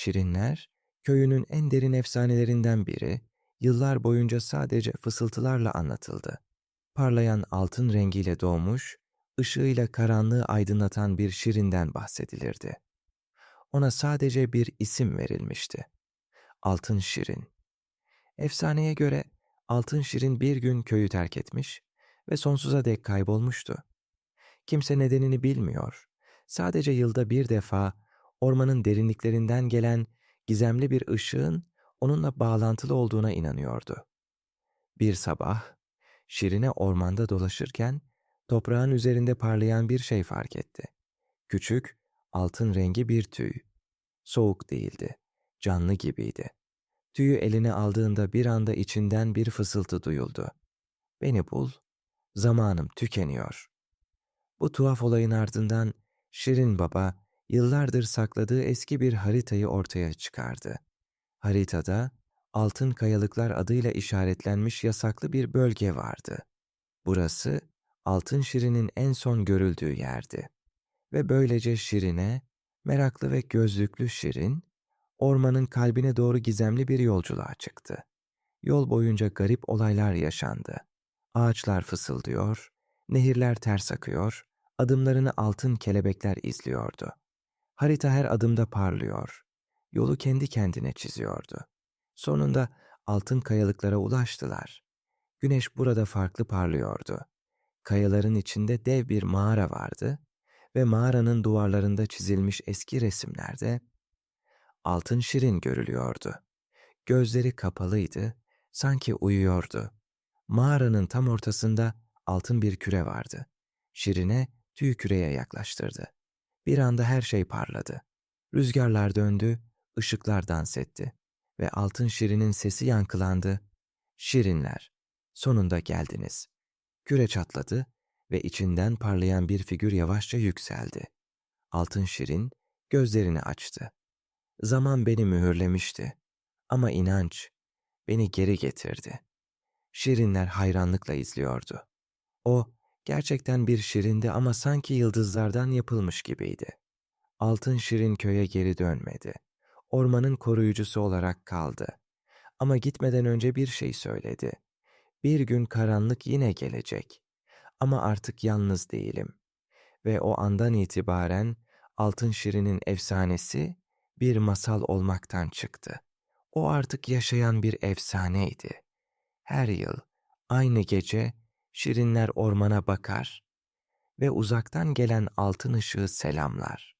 Şirinler, köyünün en derin efsanelerinden biri, yıllar boyunca sadece fısıltılarla anlatıldı. Parlayan altın rengiyle doğmuş, ışığıyla karanlığı aydınlatan bir şirinden bahsedilirdi. Ona sadece bir isim verilmişti. Altın Şirin. Efsaneye göre Altın Şirin bir gün köyü terk etmiş ve sonsuza dek kaybolmuştu. Kimse nedenini bilmiyor. Sadece yılda bir defa ormanın derinliklerinden gelen gizemli bir ışığın onunla bağlantılı olduğuna inanıyordu. Bir sabah Şirine ormanda dolaşırken toprağın üzerinde parlayan bir şey fark etti. Küçük, altın rengi bir tüy. Soğuk değildi, canlı gibiydi. Tüyü eline aldığında bir anda içinden bir fısıltı duyuldu. Beni bul, zamanım tükeniyor. Bu tuhaf olayın ardından Şirin Baba yıllardır sakladığı eski bir haritayı ortaya çıkardı. Haritada Altın Kayalıklar adıyla işaretlenmiş yasaklı bir bölge vardı. Burası Altın Şirin'in en son görüldüğü yerdi. Ve böylece Şirin'e, meraklı ve gözlüklü Şirin, ormanın kalbine doğru gizemli bir yolculuğa çıktı. Yol boyunca garip olaylar yaşandı. Ağaçlar fısıldıyor, nehirler ters akıyor, adımlarını altın kelebekler izliyordu. Harita her adımda parlıyor, yolu kendi kendine çiziyordu. Sonunda altın kayalıklara ulaştılar. Güneş burada farklı parlıyordu. Kayaların içinde dev bir mağara vardı ve mağaranın duvarlarında çizilmiş eski resimlerde altın şirin görülüyordu. Gözleri kapalıydı, sanki uyuyordu. Mağaranın tam ortasında altın bir küre vardı. Şirine tüy küreye yaklaştırdı. Bir anda her şey parladı. Rüzgarlar döndü, ışıklar dans etti ve altın şirinin sesi yankılandı. Şirinler, sonunda geldiniz. Küre çatladı ve içinden parlayan bir figür yavaşça yükseldi. Altın şirin gözlerini açtı. Zaman beni mühürlemişti ama inanç beni geri getirdi. Şirinler hayranlıkla izliyordu. O gerçekten bir şirindi ama sanki yıldızlardan yapılmış gibiydi. Altın şirin köye geri dönmedi. Ormanın koruyucusu olarak kaldı. Ama gitmeden önce bir şey söyledi. Bir gün karanlık yine gelecek. Ama artık yalnız değilim. Ve o andan itibaren Altın Şirin'in efsanesi bir masal olmaktan çıktı. O artık yaşayan bir efsaneydi. Her yıl, aynı gece Şirinler ormana bakar ve uzaktan gelen altın ışığı selamlar.